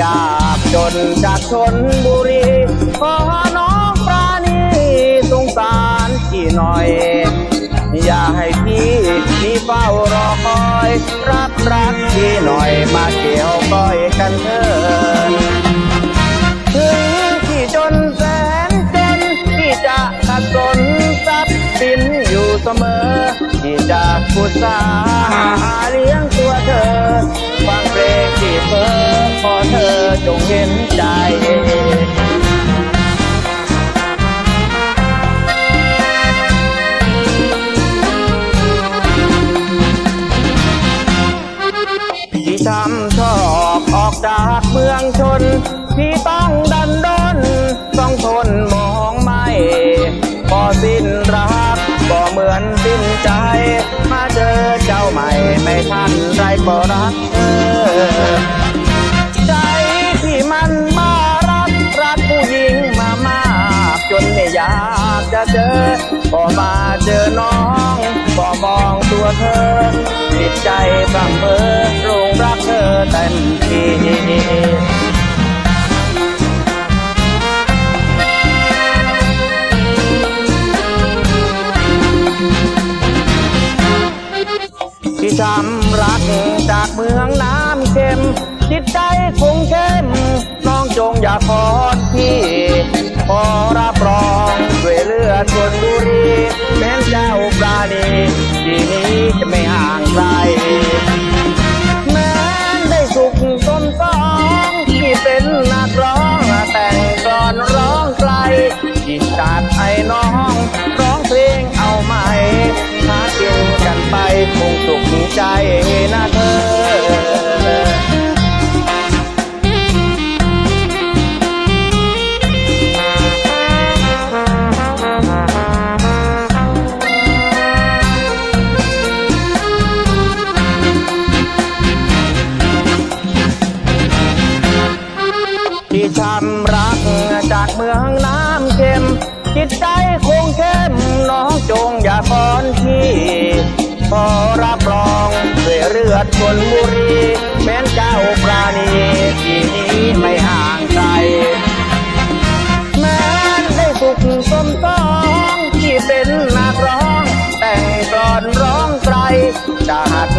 ยากจนจากชนบุรีขอน้องปราณีสงสารพี่หน่อย อย่าให้พี่นี่เฝ้ารอคอย รักรักพี่หน่อยมาเกี่ยวก้อยกันเถิดถึงที่จนแสนจนที่จะขัดสนทรัพย์สินอยู่เสมอที่จะพุทธาหาเลี้ยงตัวเธอฟังเพลงที่เธอขอเธอ จงเห็นใจที่ทำชอบออกจากเมืองชนที่ต้องดันดน ต้องทนมองไม่พอสิ้นรักก็เหมือนสิ้นใจ มาเจอเจ้าใหม่ไม่ทันไรก็รักเธอ จะเจอก็มาเจอน้องก็มองตัวเธอจิตใจบังเบอโรงรักเธอเต็มที่ที่ช้ำรักจากเมืองน้ำเค็ม จิตใจคงเข้ม น้องจงอย่าทอดพี่ขอรับางไก เมืองน้ำเค็ม จิตใจคงเข้มน้องจงอย่าก่อนที่พอรับรองด้วยเลือดคนบุรีแม้นเจ้าปราณีที่นี้ไม่ห่างไกลแม้นได้สุขสมต้องที่เป็นนักร้อง แต่งกลอนร้องไกลจะหัด